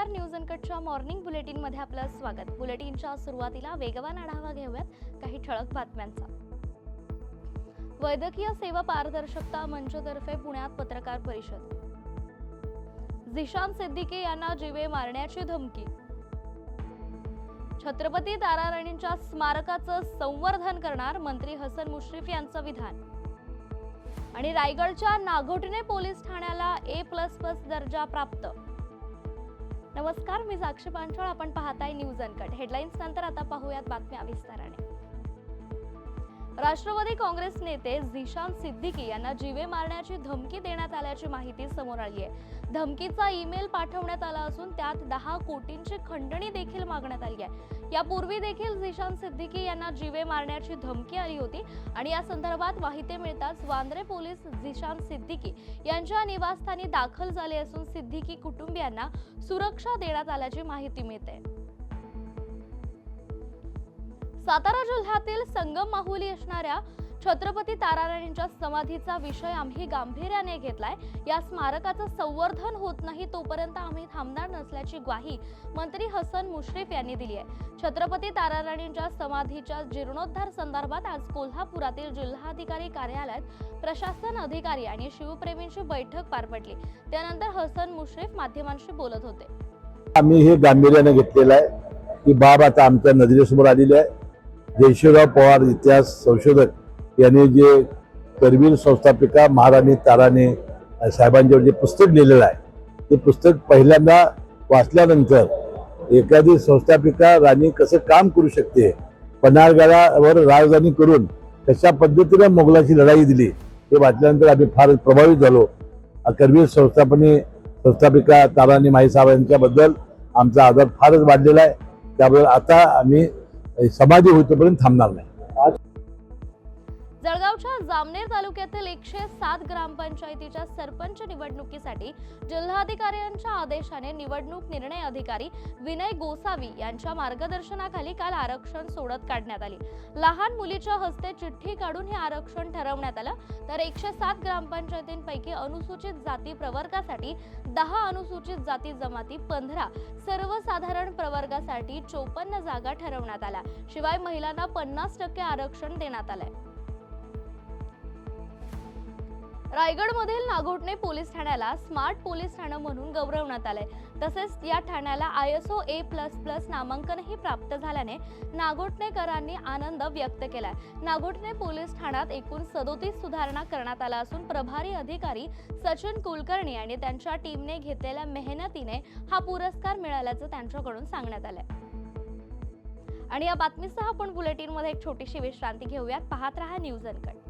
नमस्कार news अनकटच्या morning बुलेटिनमध्ये आपलं स्वागत. बुलेटिनच्या सुरुवातीला वेगवान आढावा घेऊयात काही ठळक बातम्यांचा. वैद्यकीय सेवा पारदर्शकता मंचतर्फे पुण्यात पत्रकार परिषद. झिशान सिद्दीकी यांना जीवे मारण्याची धमकी. छत्रपती ताराराणींच्या स्मारकाचं संवर्धन करणार मंत्री हसन मुश्रीफ यांचं विधान. आणि रायगडच्या नागोठणे पोलीस ठाण्याला ए प्लस प्लस दर्जा प्राप्त. नमस्कार मी साक्षी पांचोळ आपण पाहताय न्यूज अनकट. हेडलाईन्स नंतर आता पाहूयात बातम्या विस्ताराने. राष्ट्रवादी काँग्रेस नेते झिशान सिद्दीकी यांना जीवे मारण्याची धमकी देण्यात आल्याची माहिती समोर आली आहे. धमकीचा ईमेल पाठवण्यात आला असून त्यात दहा कोटींची खंडणी देखील मागण्यात आली आहे. यापूर्वी देखील झिशान सिद्दीकी यांना जीवे मारण्याची धमकी आली होती आणि या संदर्भात माहिती मिळताच वांद्रे पोलीस झिशान सिद्दीकी यांच्या निवासस्थानी दाखल झाले असून सिद्दीकी कुटुंबियांना सुरक्षा देण्यात आल्याची माहिती मिळते. सातारा जिल्ह्यातील संगम माहुली असणाऱ्या छत्रपती ताराराणींच्या समाधीचा विषय आम्ही गांभीर्याने घेतलाय. या स्मारकाचं संवर्धन होत नाही तोपर्यंत आम्ही थांबणार नसल्याची ग्वाही मंत्री हसन मुश्रीफ यांनी दिली आहे. छत्रपती ताराराणींच्या समाधीच्या जीर्णोद्धार संदर्भात आज कोल्हापुरातील जिल्हाधिकारी कार्यालयात प्रशासन अधिकारी आणि शिवप्रेमींची बैठक पार पडली. त्यानंतर हसन मुश्रीफ माध्यमांशी बोलत होते. आम्ही हे गांभीर्याने घेतलेलं आहे की बाब आता आमच्या नजरेसमोर आलेली आहे. जयशिवराव पवार इतिहास संशोधक यांनी जे करवीर संस्थापिका महाराणी ताराने साहेबांच्यावर जे पुस्तक लिहिलेलं आहे ते पुस्तक पहिल्यांदा वाचल्यानंतर एखादी संस्थापिका राणी कसं काम करू शकते पन्हाळगडावर राजधानी करून कशा पद्धतीने मोगलाची लढाई दिली हे वाचल्यानंतर आम्ही फार प्रभावित झालो. करवीर संस्थापने संस्थापिका ताराणी माई यांच्याबद्दल आमचा आदर फारच वाढलेला आहे. त्याबद्दल आता आम्ही समाधी होईपर्यंत थांबणार नाही. जळगावच्या जामनेर तालुक्यातील एकशे सात ग्रामपंचायतीच्या सरपंच निवडणुकीसाठी जिल्हाधिकाऱ्यांच्या आदेशाने निवडणूक निर्णय अधिकारी विनय गोसावी यांच्या मार्गदर्शनाखाली काल आरक्षण सोडत काढण्यात आली. लहान मुलीच्या हस्ते चिठ्ठी काढून हे आरक्षण ठरवण्यात आलं. तर एकशे सात ग्रामपंचायतींपैकी अनुसूचित जाती प्रवर्गासाठी दहा अनुसूचित जाती जमाती पंधरा सर्वसाधारण प्रवर्गासाठी चोपन्न जागा ठरवण्यात आल्या. शिवाय महिलांना पन्नास टक्के आरक्षण देण्यात आलंय. रायगडमधील नागोठणे पोलीस ठाण्याला स्मार्ट पोलीस ठाणं म्हणून गौरवण्यात आलंय. तसेच या ठाण्याला I S O A plus plus नामांकनही प्राप्त झाल्याने नागोठणेकरांनी आनंद व्यक्त केलाय. नागोठणे पोलीस ठाण्यात एकूण सदोतीस सुधारणा करण्यात आला असून प्रभारी अधिकारी सचिन कुलकर्णी आणि त्यांच्या टीमने घेतलेल्या मेहनतीने हा पुरस्कार मिळाल्याचं त्यांच्याकडून सांगण्यात आलंय. आणि या बातमीसह आपण बुलेटिनमध्ये एक छोटीशी विश्रांती घेऊयात. पाहत रहा न्यूज अनकट.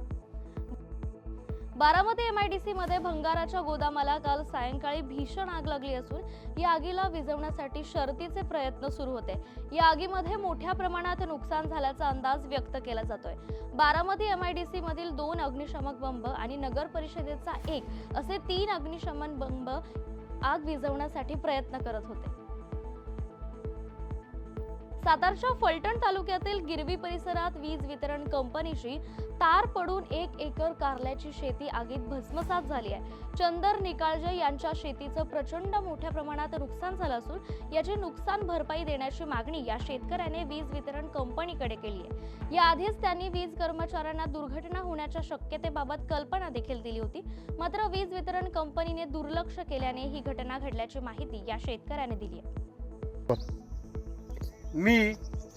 बारामती एमआयडीसी मध्ये भंगाराच्या गोदामाला काल सायंकाळी भीषण आग लागली असून या आगीला विझवण्यासाठी शर्तीचे प्रयत्न सुरू होते. या आगीमध्ये मोठ्या प्रमाणात नुकसान झाल्याचा अंदाज व्यक्त केला जातोय. बारामती एमआयडीसी मधील दोन अग्निशमक बंब आणि नगर परिषदेचा एक असे तीन अग्निशमन बंब आग विझवण्यासाठी प्रयत्न करत होते. सातारच्या फलटण तालुक्यातील गिरवी परिसरात वीज वितरण कंपनीची तार पडून एक एकर कारल्याची शेती आगीत भस्मसात झाली आहे. चंदर निकाळजे यांच्या शेतीचं प्रचंड मोठ्या प्रमाणात नुकसान झालं असून याची नुकसान भरपाई देण्याची मागणी या शेतकऱ्याने वीज वितरण कंपनीकडे केली आहे. याआधीच त्यांनी वीज कर्मचाऱ्यांना दुर्घटना होण्याच्या शक्यतेबाबत कल्पना देखील दिली होती. मात्र वीज वितरण कंपनीने दुर्लक्ष केल्याने ही घटना घडल्याची माहिती या शेतकऱ्याने दिली आहे. मी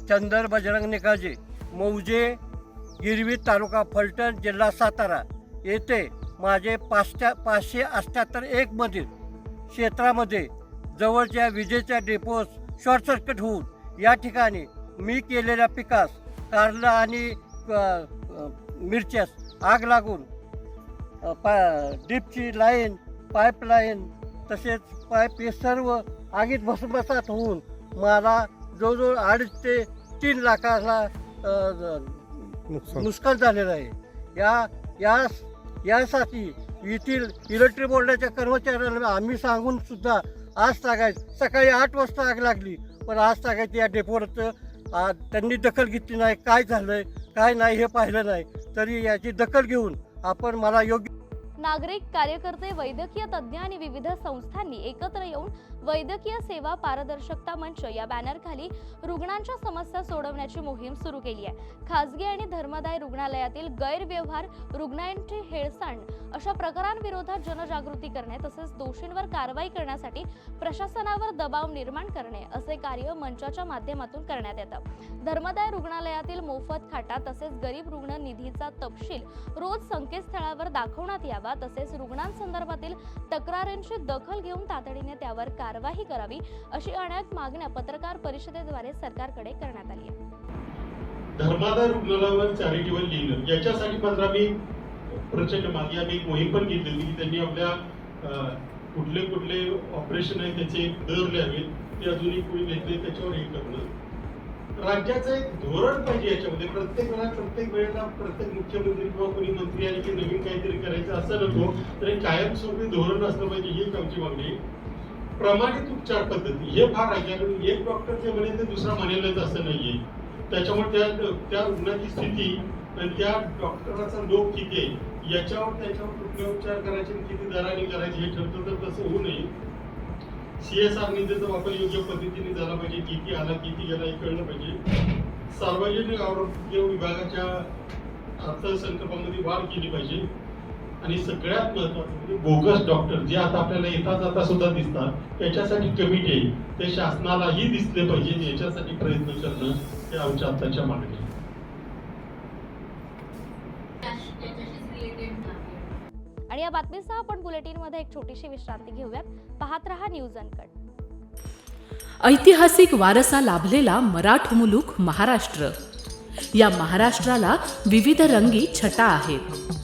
चंदर बजरंग निकाजे मौजे गिरवी तालुका फलटण जिल्हा सातारा. येथे माझे पाचशे पाचशे अठ्ठ्याहत्तर एकमधील क्षेत्रामध्ये जवळच्या विजेच्या डेपोस शॉर्ट सर्किट होऊन या ठिकाणी मी केलेल्या पिकास कारलं आणि मिरच्यास आग लागून पा डीपची लाईन पाईपलाईन तसेच पाईप हे सर्व आगीत भसभसात होऊन मला जवळजवळ अडीच ते तीन लाखाला नुकसान. झालेलं आहे. या या यासाठी येथील इलेक्ट्रिक बोर्डाच्या कर्मचाऱ्यांना आम्ही सांगून सुद्धा आज तागायत सकाळी आठ वाजता आग लागली. पण आज तागायत या डेपोवरचं त्यांनी दखल घेतली नाही. काय झालंय काय नाही हे पाहिलं नाही. तरी याची दखल घेऊन आपण मला योग्य नागरिक कार्यकर्ते वैद्यकीय तज्ज्ञ आणि विविध संस्थांनी एकत्र येऊन वैद्यकीय सेवा पारदर्शकता मंच या बॅनरखाली रुग्णांच्या समस्या सोडवण्याची मोहीम सुरू केली आहे. खासगी आणि धर्मदाय रुग्णालयातील गैरव्यवहार रुग्णांची हेळसांड अशा प्रकारांविरोधात जनजागृती करणे तसेच दोषींवर कारवाई करण्यासाठी प्रशासनावर दबाव निर्माण करणे असे कार्य मंचाच्या माध्यमातून करण्यात येतं. धर्मदाय रुग्णालयातील मोफत खाटा तसेच गरीब रुग्ण निधीचा तपशील रोज संकेतस्थळावर दाखवण्यात यावा तसेच रुग्णांसंदर्भातील तक्रारींची दखल घेऊन तातडीने त्यावर कारवाई कारवाई करावी अशी अनेक मागण्या पत्रकार परिषदेद्वारे सरकारकडे करण्यात आली आहे. धर्मादाय रुग्णालयावर चॅरिटेबल लिहिलं. याच्यासाठी मात्र आम्ही प्रचंड मागे. आम्ही एक मोहीम पण घेतली की त्यांनी आपल्या कुठले कुठले ऑपरेशन आहे त्याचे दर लिहावेत ते अजूनही कोणी घेतले त्याच्यावर हे करणं. राज्याचं एक धोरण पाहिजे याच्यामध्ये. प्रत्येक वेळा प्रत्येक वेळेला प्रत्येक मुख्यमंत्री किंवा कोणी मंत्री आले की नवीन काहीतरी करायचं असं नको. तर कायमस्वरूपी धोरण असलं पाहिजे हीच आमची मागणी आहे. प्रमाणित उपचार पद्धती हे फार आहे. एक डॉक्टर जे म्हणेल ते दुसरा म्हणेलच असं नाहीये. त्याच्यामुळे त्या त्या रुग्णाची स्थिती आणि त्या डॉक्टराचा लोक किती आहे याच्यावर त्याच्यावर कुठले उपचार करायचे आणि किती दराने करायचे हे ठरतं तर तसं होऊ नये. सीएसआर निधीचा वापर योग्य पद्धतीने झाला पाहिजे किती आला किती गेला हे कळलं पाहिजे. सार्वजनिक आरोग्य विभागाच्या अर्थसंकल्पामध्ये वाढ केली पाहिजे. आणि सगळ्यात महत्वाचं म्हणजे बोगस डॉक्टर जे आता आपल्याला येता जाता सुद्धा दिसतात त्याच्यासाठी कमिटी आहे ते शासनालाही दिसले पाहिजे याच्यासाठी प्रयत्न करणं हे आमच्या आताच्या मागणी. आणि या बातमीसह आपण बुलेटिनमध्ये एक छोटीशी विश्रांती घेऊयात. पाहत रहा न्यूज अनकट. ऐतिहासिक वारसा लाभलेला मराठ मुलूक महाराष्ट्र. या महाराष्ट्राला विविध रंगी छटा आहेत.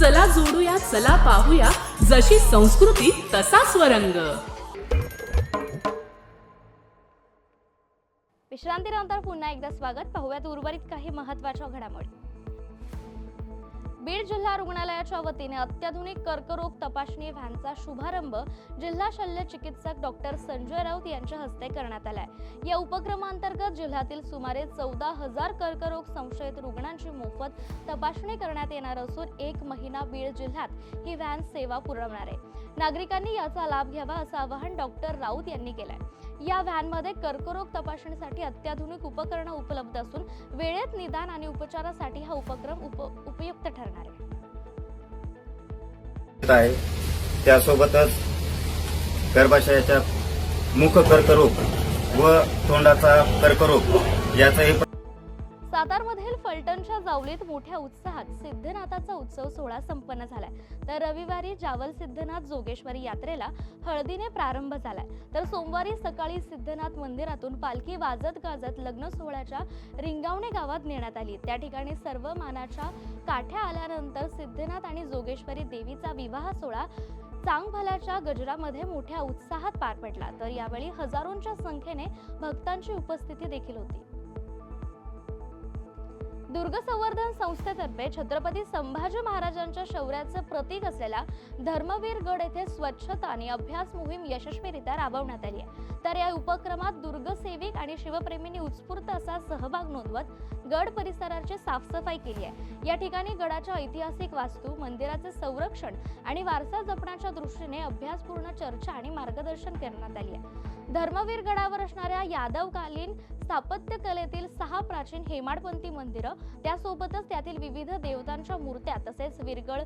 चला जोडूया चला पाहूया. जशी संस्कृती तसा स्वरंग. विश्रांतीनंतर पुन्हा एकदा स्वागत. पाहूयात उर्वरित काही महत्त्वाच्या घडामोडी. बीड जिल्हा रुग्णालयाच्या वतीने अत्याधुनिक कर्करोग तपासणी व्हॅनचा शुभारंभ जिल्हा शल्य चिकित्सक डॉक्टर संजय राऊत यांच्या हस्ते करण्यात आलाय. या उपक्रमांतर्गत जिल्ह्यातील सुमारे चौदा हजार कर्करोग संशयित रुग्णांची मोफत तपासणी करण्यात येणार असून एक महिना बीड जिल्ह्यात ही व्हॅन सेवा पुरवणार आहे. नागरिकांनी याचा लाभ घ्यावा असं आवाहन डॉक्टर राऊत यांनी केलंय. या व्हॅनमध्ये कर्करोग तपासणीसाठी अत्याधुनिक उपकरणं उपलब्ध असून वेळेत निदान आणि उपचारासाठी हा उपक्रम उप उपयुक्त ठरणार आहे. त्यासोबतच गर्भाशयाच्या मुख कर्करोग व तोंडाचा कर्करोग याचंही सातारमधील फलटणच्या जावलीत मोठ्या उत्साहात सिद्धनाथाचा उत्सव सोहळा संपन्न झालाय. तर रविवारी जावल सिद्धनाथ जोगेश्वरी यात्रेला हळदीने प्रारंभ झालाय. तर सोमवारी सकाळी सिद्धनाथ मंदिरातून पालखी वाजत गाजत लग्न सोहळ्याच्या रिंगावणे गावात नेण्यात आली. त्या ठिकाणी सर्व मानाच्या काठ्या आल्यानंतर सिद्धनाथ आणि जोगेश्वरी देवीचा विवाह सोहळा चांगभलाच्या गजरामध्ये मोठ्या उत्साहात पार पडला. तर यावेळी हजारोंच्या संख्येने भक्तांची उपस्थिती देखील होती. दुर्ग संवर्धन संस्थेतर्फे छत्रपती संभाजी महाराजांच्या शौर्याचं प्रतीक असलेला धर्मवीर गड येथे स्वच्छता आणि अभ्यास मोहीम यशस्वीरित्या राबवण्यात आली आहे. तर या उपक्रमात दुर्गसेविक आणि शिवप्रेमींनी उत्स्फूर्त असा सहभाग नोंदवत गड परिसराची साफसफाई केली आहे. या ठिकाणी गडाच्या ऐतिहासिक वास्तू मंदिराचे संरक्षण आणि वारसा जपण्याच्या दृष्टीने अभ्यासपूर्ण चर्चा आणि मार्गदर्शन करण्यात आली आहे. धर्मवीर गडावर असणाऱ्या यादवकालीन स्थापत्यकलेतील सहा प्राचीन हेमाडपंथी मंदिरं त्यासोबतच त्यातील विविध देवतांच्या मूर्त्या तसेच विरगळ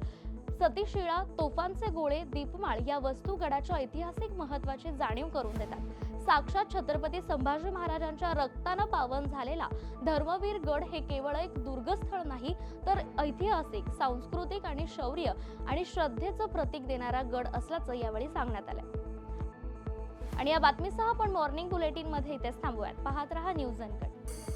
सतीशिळा तोफांचे गोळे दीपमाळ या वस्तू गडाच्या ऐतिहासिक महत्वाची जाणीव करून देतात. साक्षात छत्रपती संभाजी महाराजांच्या रक्तानं पावन झालेला धर्मवीर गड हे केवळ एक दुर्गस्थळ नाही तर ऐतिहासिक सांस्कृतिक आणि शौर्य आणि श्रद्धेचं प्रतीक देणारा गड असल्याचं यावेळी सांगण्यात आलं आणि या बातमीसह आपण मॉर्निंग बुलेटिनमध्ये इथेच थांबूयात. पाहत रहा न्यूज अनकट.